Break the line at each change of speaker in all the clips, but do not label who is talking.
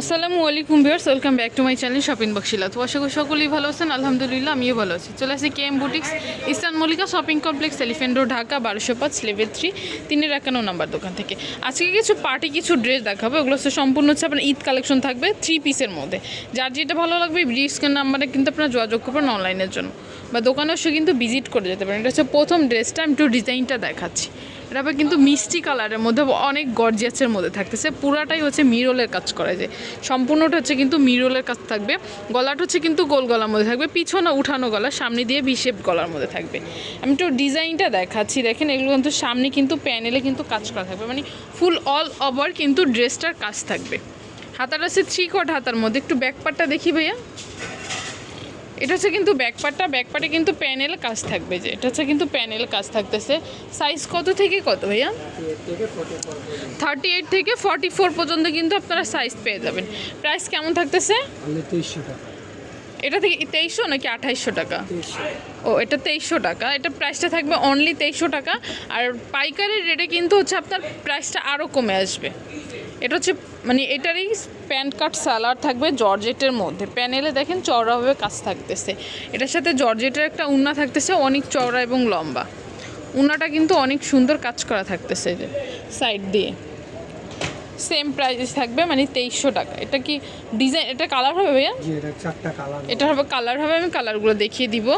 আসসালামু আলাইকুম viewers, welcome back to my channel shopping বক্সিলা তো আশা করি সকলেই ভালো আছেন, আলহামদুলিল্লাহ আমিও ভালো আছি। চলে আসি K M boutiques, eastern Mallika shopping complex elephant road, Dhaka, বারোশো পাঁচ, লেভেল থ্রি, তিনের একান্ন নাম্বার দোকান থেকে। আজকে কিছু পার্টি, কিছু ড্রেস দেখাবো ওগুলো হচ্ছে সম্পূর্ণ হচ্ছে আপনার ঈদ কালেকশন থাকবে থ্রি পিসের মধ্যে। যার যেটা ভালো লাগবে ব্রিস্কের নাম্বারে কিন্তু আপনারা যোগাযোগ করবেন অনলাইনের জন্য। বা দোকানে এসে কিন্তু ভিজিট করে যেতে পারেন। এটা হচ্ছে প্রথম ড্রেসটা, আমি একটু ডিজাইনটা দেখাচ্ছি। এটা আবার কিন্তু মিষ্টি কালারের মধ্যে অনেক গর্জিয়াসের মধ্যে থাকতেছে। পুরাটাই হচ্ছে মিরোলের কাজ করা যায় সম্পূর্ণটা হচ্ছে কিন্তু মিরোলের কাজ থাকবে। গলাটা হচ্ছে কিন্তু গোল গলার মধ্যে থাকবে, পিছনে উঠানো গলা, সামনে দিয়ে ভিশেপ গলার মধ্যে থাকবে। আমি একটু ডিজাইনটা দেখাচ্ছি, দেখেন এগুলো কিন্তু সামনে কিন্তু প্যানেলে কিন্তু কাজ করা থাকবে। মানে ফুল অল ওভার কিন্তু ড্রেসটার কাজ থাকবে। হাতাটা হচ্ছে থ্রি কোয়ার্ট হাতার মধ্যে। একটু ব্যাক পার্টটা দেখি ভাইয়া। এটা হচ্ছে কিন্তু ব্যাকপার্টে কিন্তু প্যানেল কাজ থাকবে যে। এটা হচ্ছে কিন্তু প্যানেল কাজ থাকতেছে। সাইজ কত থেকে কত ভাইয়া? থার্টি এইট থেকে ফর্টি ফোর পর্যন্ত কিন্তু আপনারা সাইজ পেয়ে যাবেন। প্রাইস কেমন থাকতেছে? এটা থেকে তেইশশো নাকি আঠাইশশো টাকা? ও এটা তেইশশো টাকা। এটা প্রাইসটা থাকবে অনলি তেইশশো টাকা। আর পাইকারি রেটে কিন্তু হচ্ছে আপনার প্রাইসটা আরও কমে আসবে। এটা হচ্ছে মানে এটারই প্যান্ট কাট সালার থাকবে জর্জেটের মধ্যে। প্যানেলে দেখেন চওড়াভাবে কাজ থাকতেছে। এটার সাথে জর্জেটের একটা উন্না থাকতেছে অনেক চওড়া এবং লম্বা। উন্নাটা কিন্তু অনেক সুন্দর কাজ করা থাকতেছে যে সাইড দিয়ে। সেম প্রাইস থাকবে মানে তেইশশো টাকা। এটা কি ডিজাইন এটা কালার হবে ভাইয়া?
এটা
হবে। কালার হবে আমি কালারগুলো দেখিয়ে দিব।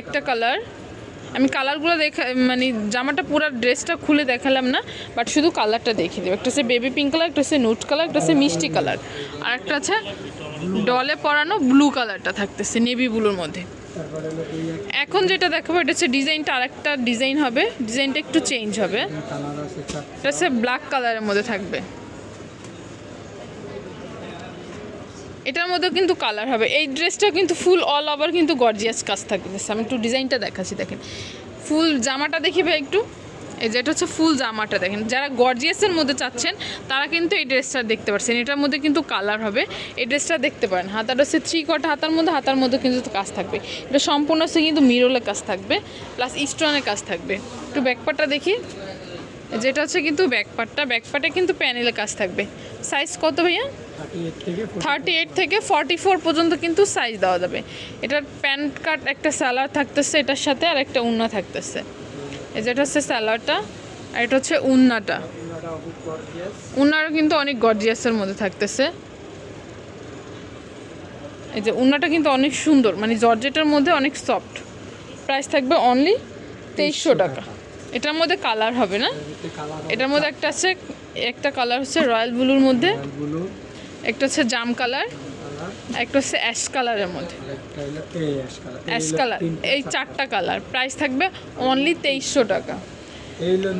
একটা কালার আমি কালারগুলো দেখা মানে জামাটা পুরো ড্রেসটা খুলে দেখালাম না বাট শুধু কালারটা দেখিয়ে দেবো। একটা হচ্ছে বেবি পিঙ্ক কালার একটা হচ্ছে নুট কালার একটা হচ্ছে মিষ্টি কালার আর একটা আছে ডলে পরানো ব্লু কালারটা থাকতেছে নেভি ব্লুর মধ্যে। এখন যেটা দেখাবো, এটা হচ্ছে ডিজাইনটা আরেকটা ডিজাইন হবে। ডিজাইনটা একটু চেঞ্জ হবে। এটা হচ্ছে ব্ল্যাক কালারের মধ্যে থাকবে। এটার মধ্যেও কিন্তু কালার হবে। এই ড্রেসটা কিন্তু ফুল অল ওভার কিন্তু গর্জিয়াস কাজ থাকবে। আমি একটু ডিজাইনটা দেখাচ্ছি, দেখেন। ফুল জামাটা দেখিবে একটু। এই যেটা হচ্ছে ফুল জামাটা, দেখেন। যারা গর্জিয়াসের মধ্যে চাচ্ছেন, তারা কিন্তু এই ড্রেসটা দেখতে পাচ্ছেন এটার মধ্যে কিন্তু কালার হবে। এই ড্রেসটা দেখতে পারেন। হাতাটা হচ্ছে থ্রি কটা হাতার মধ্যে হাতার মধ্যে কিন্তু কাজ থাকবে। এটা সম্পূর্ণ হচ্ছে কিন্তু মিরলের কাজ থাকবে প্লাস স্টোনের কাজ থাকবে। একটু ব্যাকপারটা দেখি। যেটা হচ্ছে কিন্তু ব্যাকপার্টটা ব্যাকপার্টে কিন্তু প্যানেলের কাজ থাকবে। সাইজ কত ভাইয়া?
থার্টি এইট থেকে
ফর্টি ফোর পর্যন্ত কিন্তু সাইজ দেওয়া যাবে। এটার প্যান্ট কাট একটা স্যালার থাকতেছে, এটার সাথে আর একটা উন্না থাকতেছে। এই যেটা হচ্ছে স্যালারটা আর এটা হচ্ছে উন্নাটা। উন্নারও কিন্তু অনেক গর্জিয়াসের মধ্যে থাকতেছে। এই যে উন্নাটা কিন্তু অনেক সুন্দর মানে জর্জেটের মধ্যে অনেক সফট প্রাইস থাকবে অনলি তেইশশো টাকা। এটার মধ্যে কালার হবে না? এটার মধ্যে একটা আছে একটা কালার হচ্ছে রয়্যাল ব্লুর মধ্যে একটা হচ্ছে জাম কালার একটা হচ্ছে অ্যাশ কালারের মধ্যে।
Ash colour.
এই চারটা কালার। প্রাইস থাকবে অনলি তেইশশো টাকা।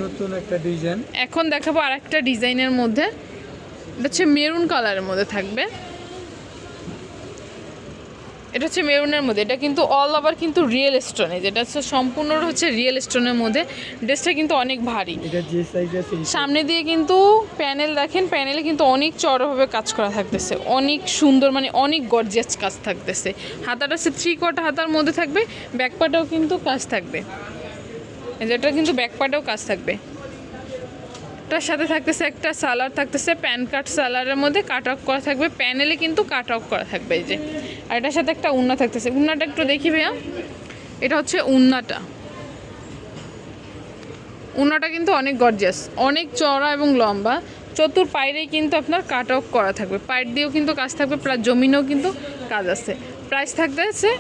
নতুন একটা ডিজাইন।
এখন দেখাবো আর একটা ডিজাইনের মধ্যে। এটা হচ্ছে মেরুন কালারের মধ্যে থাকবে। এটা হচ্ছে মেরুনের মধ্যে এটা কিন্তু অল ওভার কিন্তু রিয়েল স্টোনে যেটা হচ্ছে সম্পূর্ণ হচ্ছে রিয়েল স্টোনের মধ্যে। ড্রেসটা কিন্তু অনেক ভারী। সামনে দিয়ে কিন্তু প্যানেল দেখেন প্যানেলে কিন্তু অনেক চড়াভাবে কাজ করা থাকতেছে। অনেক সুন্দর মানে অনেক গর্জিয়াস কাজ থাকতেছে। হাতাটা হচ্ছে থ্রি কোয়ার্টার হাতার মধ্যে থাকবে ব্যাকপাটাও কিন্তু কাজ থাকবে। এই যে এটা কিন্তু ব্যাকপাটাও কাজ থাকবে। এটার সাথে থাকতেছে একটা সালার থাকতেছে প্যান কাট সালারের মধ্যে কাট অফ করা থাকবে। প্যানেলে কিন্তু কাট অফ করা থাকবে এই যে। আর এটার সাথে একটা উন্না থাকতেছে। উন্নাটা একটু দেখি ভাইয়া। এটা হচ্ছে উন্নাটা। উন্নাটা কিন্তু অনেক গর্জিয়াস অনেক চড়া এবং লম্বা। চতুর পায়েরেই কিন্তু আপনার কাট অফ করা থাকবে। পায়ের দিয়েও কিন্তু কাজ থাকবে প্লাস জমিনেও কিন্তু কাজ আছে। প্রাইস থাকতে আছে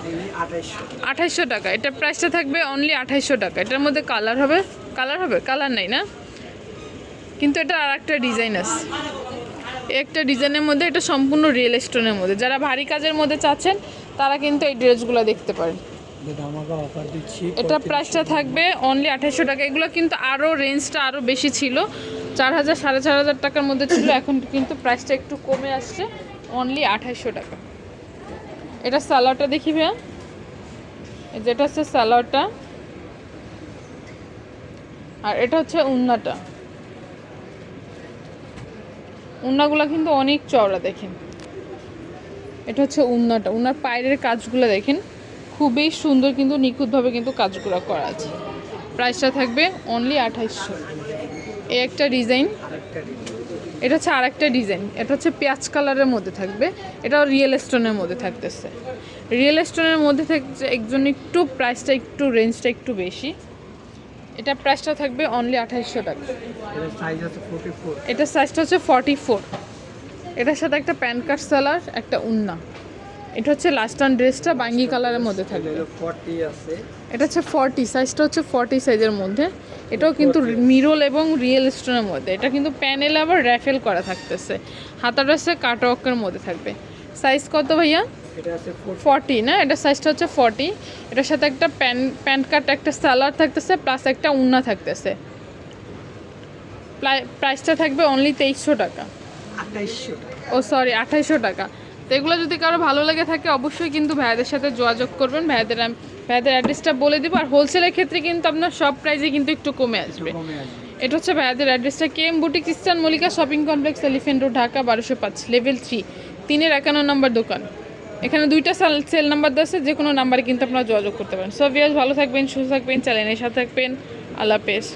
আঠাইশশো
টাকা। এটা প্রাইসটা থাকবে অনলি আঠাইশশো টাকা। এটার মধ্যে কালার হবে কালার হবে? কালার নেই না? কিন্তু এটা আর একটা ডিজাইন আছে। একটা ডিজাইনের মধ্যে এটা সম্পূর্ণ রিয়েল স্টোনের মধ্যে। যারা ভারী কাজের মধ্যে চাচ্ছেন তারা কিন্তু এই ড্রেসগুলো দেখতে পারেন। এটা প্রাইসটা থাকবে অনলি আঠাইশশো টাকা। এগুলো কিন্তু আরও রেঞ্জটা আরও বেশি ছিল। চার হাজার সাড়ে চার হাজার টাকার মধ্যে ছিল। এখন কিন্তু প্রাইসটা একটু কমে আসছে অনলি আঠাইশশো টাকা। এটা স্যালাডটা দেখি ভাইয়া। এই যেটা হচ্ছে স্যালাডটা আর এটা হচ্ছে উন্নাটা। উন্নাগুলো কিন্তু অনেক চওড়া, দেখেন। এটা হচ্ছে উন্নাটা। উনার পায়ের কাজগুলো দেখেন, খুবই সুন্দর কিন্তু নিখুঁতভাবে কিন্তু কাজগুলো করা আছে। প্রাইসটা থাকবে অনলি আঠাইশশো। এই একটা ডিজাইন। এটা হচ্ছে আর একটা ডিজাইন। এটা হচ্ছে পেঁয়াজ কালারের মধ্যে থাকবে। এটাও রিয়েল স্টোনের মধ্যে থাকতেছে। রিয়েল স্টোনের মধ্যে থাকছে একজন একটু, প্রাইসটা একটু, রেঞ্জটা একটু বেশি। এটা প্রাইসটা থাকবে অনলি আঠাইশশো টাকা। এটা সাইজটা হচ্ছে ফর্টি ফোর এটার সাথে একটা প্যান কার্ড সালার একটা উন্না। এটা হচ্ছে লাস্ট অন ড্রেসটা বাঙ্গি কালারের মধ্যে থাকবে। এটা হচ্ছে ফর্টি সাইজটা হচ্ছে ফর্টি সাইজের মধ্যে। এটাও কিন্তু মিরল এবং রিয়েল স্টোনের মধ্যে। এটা কিন্তু প্যানেল আবার র্যাফেল করা থাকতেছে। হাতাটা হচ্ছে কাটওয়ার্কের মধ্যে থাকবে। সাইজ কত ভাইয়া?
ফোর্টি
না? এটা সাইজটা হচ্ছে ফর্টি। এটার সাথে একটা প্যান প্যান্ট কাট একটা সালার থাকতেছে প্লাস একটা উন্না থাকতেছে। প্রাইসটা থাকবে অনলি তেইশশো টাকা। ও সরি আঠাইশশো টাকা। তো এগুলো যদি কারও ভালো লেগে থাকে অবশ্যই কিন্তু ভাইয়াদের সাথে যোগাযোগ করবেন। ভাইয়াদের ভাইয়াদের অ্যাড্রেসটা বলে দিব। আর হোলসেলের ক্ষেত্রে কিন্তু আপনার সব প্রাইসে কিন্তু একটু কমে আসবে। এটা হচ্ছে ভাইয়াদের অ্যাড্রেসটা K M boutique eastern Mallika shopping complex elephant road Dhaka বারোশো পাঁচ লেভেল থ্রি তিনের একান্ন নম্বর দোকান। এখানে দুইটা সেল নাম্বার দেওয়া আছে যে কোনো নাম্বারে কিন্তু আপনারা যোগাযোগ করতে পারেন। সব ভালো থাকবেন, সুস্থ থাকবেন চ্যানেলের সাথে থাকবেন। আল্লাহ হাফেজ।